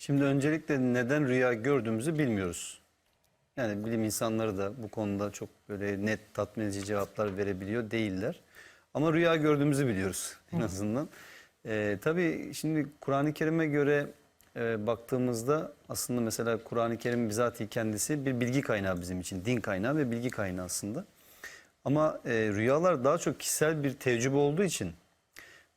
Şimdi öncelikle neden rüya gördüğümüzü bilmiyoruz. Yani bilim insanları da bu konuda çok böyle net tatmin edici cevaplar verebiliyor değiller. Ama rüya gördüğümüzü biliyoruz en azından. Ee, tabii şimdi Kur'an-ı Kerim'e göre e, baktığımızda aslında mesela Kur'an-ı Kerim bizatihi kendisi bir bilgi kaynağı bizim için. Din kaynağı ve bilgi kaynağı aslında. Ama e, rüyalar daha çok kişisel bir tecrübe olduğu için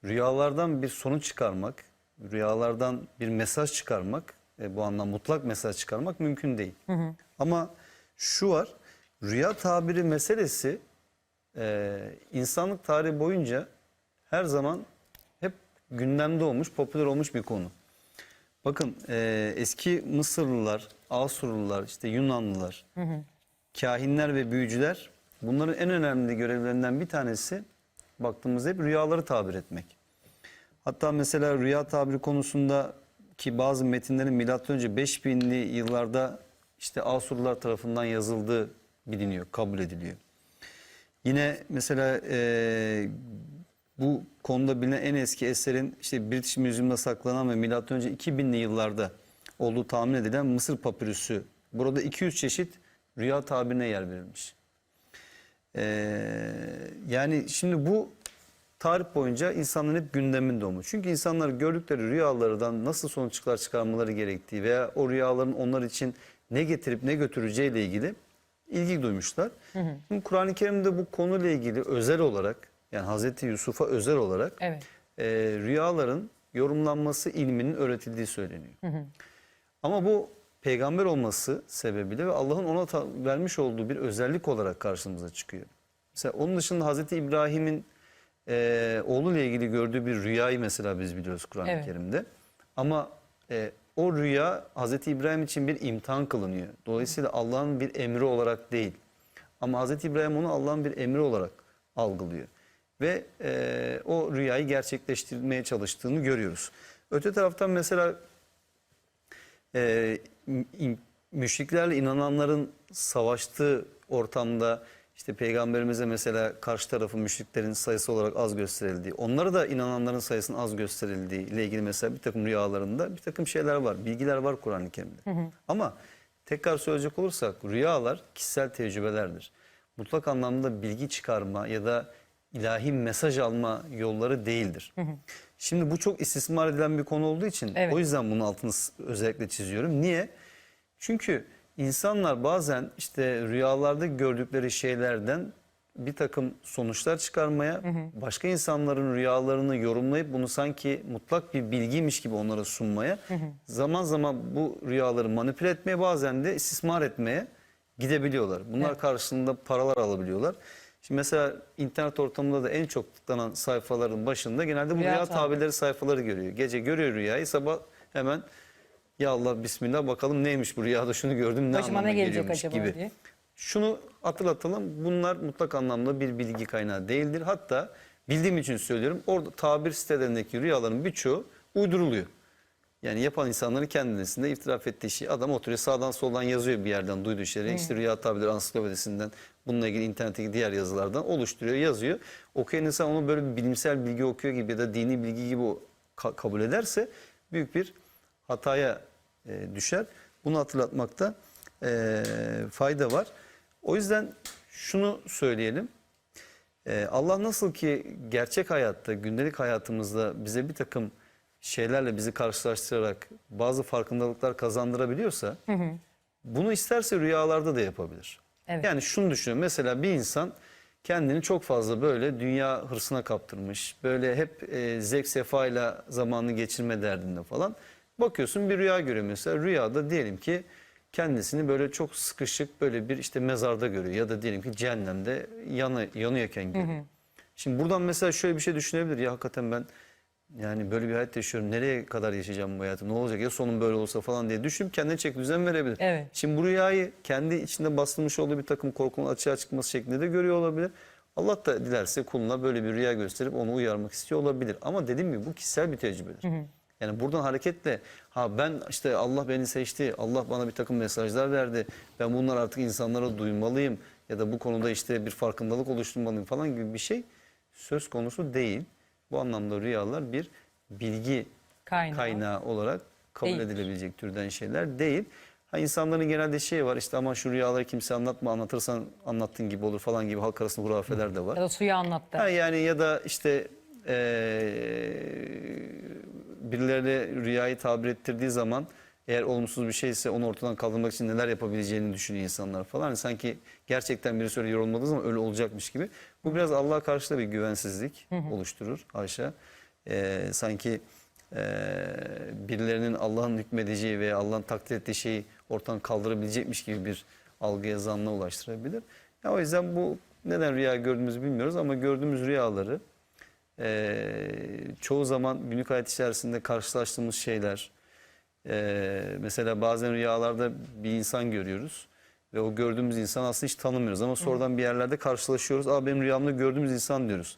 rüyalardan bir sonuç çıkarmak, rüyalardan bir mesaj çıkarmak, e, bu anlamda mutlak mesaj çıkarmak mümkün değil. Ama şu var, rüya tabiri meselesi e, insanlık tarihi boyunca her zaman hep gündemde olmuş, popüler olmuş bir konu. Bakın e, eski Mısırlılar, Asurlular, işte Yunanlılar, kahinler ve büyücüler bunların en önemli görevlerinden bir tanesi baktığımızda hep rüyaları tabir etmek. Hatta mesela rüya tabiri konusunda ki bazı metinlerin milattan önce 5000'li yıllarda işte Asurlular tarafından yazıldığı biliniyor, kabul ediliyor. Yine mesela e, bu konuda bilinen en eski eserin işte British Museum'da saklanan ve milattan önce 2000'li yıllarda olduğu tahmin edilen Mısır papirüsü. Burada 200 çeşit rüya tabirine yer verilmiş. Ee, yani şimdi bu tarih boyunca insanların hep gündeminde olmuş. Çünkü insanlar gördükleri rüyalardan nasıl sonuçlar çıkarmaları gerektiği veya o rüyaların onlar için ne getirip ne götüreceğiyle ilgili ilgi duymuşlar. Şimdi Kur'an-ı Kerim'de bu konuyla ilgili özel olarak yani Hazreti Yusuf'a özel olarak Evet. e, rüyaların yorumlanması ilminin öğretildiği söyleniyor. Ama bu peygamber olması sebebiyle ve Allah'ın ona vermiş olduğu bir özellik olarak karşımıza çıkıyor. Mesela onun dışında Hazreti İbrahim'in e, oğluyla ilgili gördüğü bir rüyayı mesela biz biliyoruz Kur'an-ı Evet. Kerim'de. Ama e, o rüya Hazreti İbrahim için bir imtihan kılınıyor. Dolayısıyla Allah'ın bir emri olarak değil. Ama Hazreti İbrahim onu Allah'ın bir emri olarak algılıyor. Ve e, o rüyayı gerçekleştirmeye çalıştığını görüyoruz. Öte taraftan mesela e, müşriklerle inananların savaştığı ortamda işte peygamberimize mesela karşı tarafın müşriklerin sayısı olarak az gösterildiği, onlara da inananların sayısının az gösterildiği ile ilgili mesela bir takım rüyalarında bir takım şeyler var, bilgiler var Kur'an-ı Kerim'de. Ama tekrar söyleyecek olursak rüyalar kişisel tecrübelerdir. Mutlak anlamda bilgi çıkarma ya da ilahi mesaj alma yolları değildir. Şimdi bu çok istismar edilen bir konu olduğu için Evet. o yüzden bunun altını özellikle çiziyorum. Niye? Çünkü insanlar bazen işte rüyalarda gördükleri şeylerden bir takım sonuçlar çıkarmaya, başka insanların rüyalarını yorumlayıp bunu sanki mutlak bir bilgiymiş gibi onlara sunmaya, zaman zaman bu rüyaları manipüle etmeye bazen de istismar etmeye gidebiliyorlar. Bunlar karşılığında paralar alabiliyorlar. Şimdi mesela internet ortamında da en çok tıklanan sayfaların başında genelde bu Rüya rüya, tabirleri sayfaları görüyor. Gece görüyor rüyayı, sabah hemen ya Allah bismillah bakalım neymiş bu rüyada şunu gördüm ne Başıma ne gelecek acaba gibi. diye. Şunu hatırlatalım bunlar mutlak anlamda bir bilgi kaynağı değildir. Hatta bildiğim için söylüyorum orada tabir sitelerindeki rüyaların birçoğu uyduruluyor. Yani yapan insanların kendisinde itiraf ettiği şey adam oturuyor sağdan soldan yazıyor bir yerden duyduğu şeyleri. İşte rüya tabirleri ansiklopedisinden bununla ilgili internetteki diğer yazılardan oluşturuyor yazıyor. Okuyan insan onu böyle bir bilimsel bilgi okuyor gibi ya da dini bilgi gibi kabul ederse büyük bir hataya e, düşer. Bunu hatırlatmakta e, fayda var. O yüzden şunu söyleyelim. Ee, Allah nasıl ki gerçek hayatta, gündelik hayatımızda bize bir takım şeylerle bizi karşılaştırarak bazı farkındalıklar kazandırabiliyorsa bunu isterse rüyalarda da yapabilir. Evet. Yani şunu düşünün mesela bir insan kendini çok fazla böyle dünya hırsına kaptırmış. Böyle hep e, zevk sefayla zamanını geçirme derdinde falan. Bakıyorsun bir rüya görüyor mesela. Rüyada diyelim ki kendisini böyle çok sıkışık böyle bir işte mezarda görüyor. Ya da diyelim ki cehennemde yanı, yanıyorken görüyor. Şimdi buradan mesela şöyle bir şey düşünebilir. Ya hakikaten ben yani böyle bir hayat yaşıyorum. Nereye kadar yaşayacağım bu hayatı? Ne olacak ya sonum böyle olsa falan diye düşünüp kendine çek düzen verebilir. Evet. Şimdi bu rüyayı kendi içinde bastırmış olduğu bir takım korkunun açığa çıkması şeklinde de görüyor olabilir. Allah da dilerse kuluna böyle bir rüya gösterip onu uyarmak istiyor olabilir. Ama dediğim gibi bu kişisel bir tecrübedir. Yani buradan hareketle ha ben işte Allah beni seçti, Allah bana bir takım mesajlar verdi. Ben bunlar artık insanlara duymalıyım ya da bu konuda işte bir farkındalık oluşturmalıyım falan gibi bir şey söz konusu değil. Bu anlamda rüyalar bir bilgi Kaynağı. kaynağı olarak kabul Değil. edilebilecek türden şeyler değil. Ha insanların genelde şey var işte ama şu rüyaları kimse anlatma anlatırsan anlattığın gibi olur falan gibi halk arasında hurafeler de var. Ya da suyu anlattı. Ha yani ya da işte eee birilerine rüyayı tabir ettirdiği zaman eğer olumsuz bir şeyse onu ortadan kaldırmak için neler yapabileceğini düşünüyor insanlar falan. Sanki gerçekten birisi öyle yorulmadığı zaman öyle olacakmış gibi. Bu biraz Allah'a karşı da bir güvensizlik oluşturur Ayşe. Eee, sanki eee, birilerinin Allah'ın hükmedeceği veya Allah'ın takdir ettiği şeyi ortadan kaldırabilecekmiş gibi bir algıya zanna ulaştırabilir. Ya o yüzden bu neden rüya gördüğümüzü bilmiyoruz ama gördüğümüz rüyaları eee, çoğu zaman günlük hayat içerisinde karşılaştığımız şeyler. eee, mesela bazen rüyalarda bir insan görüyoruz ve o gördüğümüz insan aslında hiç tanımıyoruz ama sonradan bir yerlerde karşılaşıyoruz. Aa benim rüyamda gördüğümüz insan diyoruz.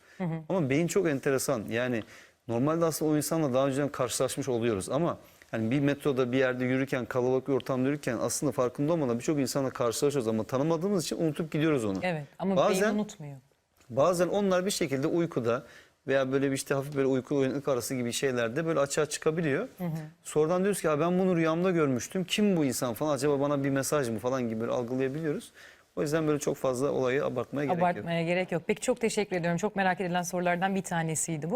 Ama beyin çok enteresan. Yani normalde aslında o insanla daha önceden karşılaşmış oluyoruz ama hani bir metroda bir yerde yürürken kalabalık bir ortamda yürürken aslında farkında olmadan birçok insanla karşılaşıyoruz ama tanımadığımız için unutup gidiyoruz onu. Evet ama Bazen- beyin unutmuyor. Bazen onlar bir şekilde uykuda veya böyle bir işte hafif böyle uyku uyanıklık arası gibi şeylerde böyle açığa çıkabiliyor. Sonradan diyoruz ki "Ya ben bunu rüyamda görmüştüm. Kim bu insan falan acaba bana bir mesaj mı falan gibi böyle algılayabiliyoruz. O yüzden böyle çok fazla olayı abartmaya gerek yok. Abartmaya gerek yok. Peki çok teşekkür ediyorum. Çok merak edilen sorulardan bir tanesiydi bu.